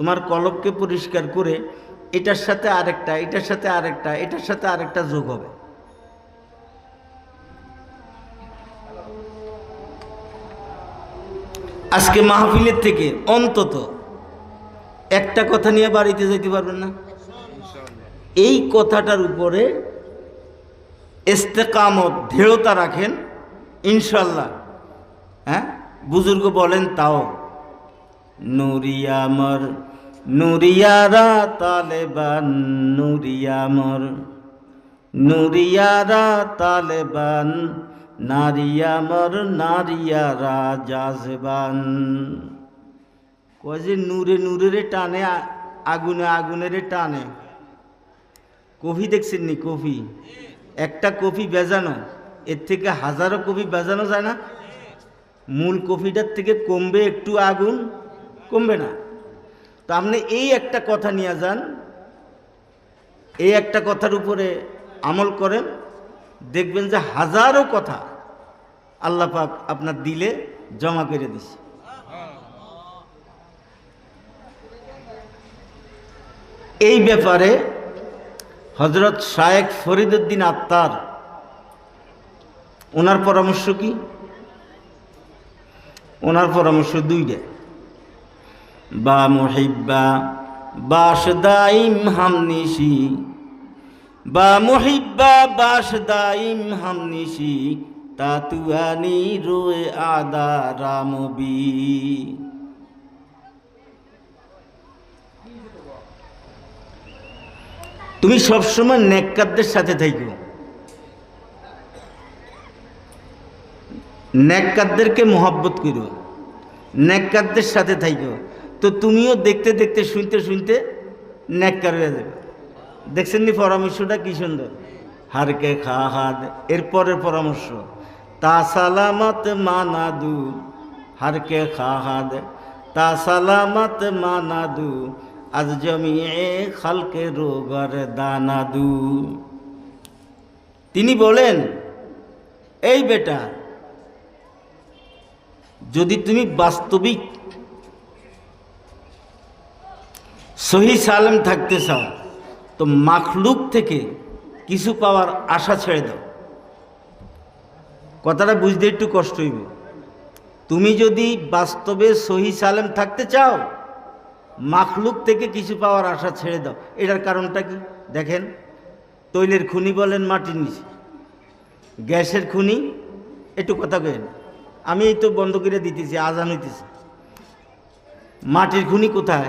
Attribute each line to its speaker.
Speaker 1: তোমার কলবকে পরিষ্কার করে এটার সাথে আরেকটা, এটার সাথে আরেকটা, এটার সাথে আরেকটা যোগ হবে। আজকে মাহফিলের থেকে অন্তত একটা কথা নিয়ে বাড়িতে যেতে পারবেন না? এই কথাটার উপরে ইস্তেকামত দৃঢ়তা রাখেন, ইনশাল্লাহ। হ্যাঁ? বুজুর্গ বলেন, তাও। নুরিয়ামর নুরিয়ারা তালেবান নুরিয়ামর নুরিয়ারা তালেবান নারিয়ামর নারিয়ারা জাজবান। কয় যে নূরে নূরেরে টানে আগুনে আগুনেরে টানে। কফি দেখছেন নি কফি? একটা কফি বেজানো, এর থেকে হাজারো কফি বেজানো যায় না? মূল কফিটার থেকে কমবে একটু আগুন কমবে না। তো আপনি এই একটা কথা নিয়ে যান, এই একটা কথার উপরে আমল করেন, দেখবেন যে হাজারো কথা আল্লাহ পাক আপনার দিলে জমা করে দিছে। এই ব্যাপারে হজরত শায়েক ফরিদুদ্দিন আত্মার ওনার পরামর্শ কি? ওনার পরামর্শ দুইটা বা মহিব্বা, বাস দাইম হামনিশি বা মহিব্বা, বাস দাইম হামনিশি তাতুয়ানি রোয়ে আদা রামবি তুমি সবসময় নেককারদের সাথে থাকো নেককারদেরকে মহব্বত করো। নেককারদের সাথে থাকো তো তুমিও দেখতে দেখতে, শুনতে শুনতে নেককার হয়ে যাবে। দেখছেন নি পরামর্শটা? কী সুন্দর। হারকে খা হাদ এরপরের পরামর্শ, তা সালামত মানাদু হারকে খা হাত তা সালামত মানাদু আজ জমিয়ে খালকে রোগর দানাদু তিনি বলেন, এই বেটা, যদি তুমি বাস্তবিক সহি সালেম থাকতে চাও, তো মাখলুক থেকে কিছু পাওয়ার আশা ছেড়ে দাও। কথাটা বুঝতে একটু কষ্ট হইব। তুমি যদি বাস্তবে সহি সালেম থাকতে চাও, মাখলুক থেকে কিছু পাওয়ার আশা ছেড়ে দাও। এটার কারণটা কি? দেখেন, তৈলের খুনি বলেন মাটির নিচে, গ্যাসের খুনি, একটু কথা কেন আমি এই তো বন্ধ করে দিতেছি, আজান হইতেছি। মাটির খুনি কোথায়?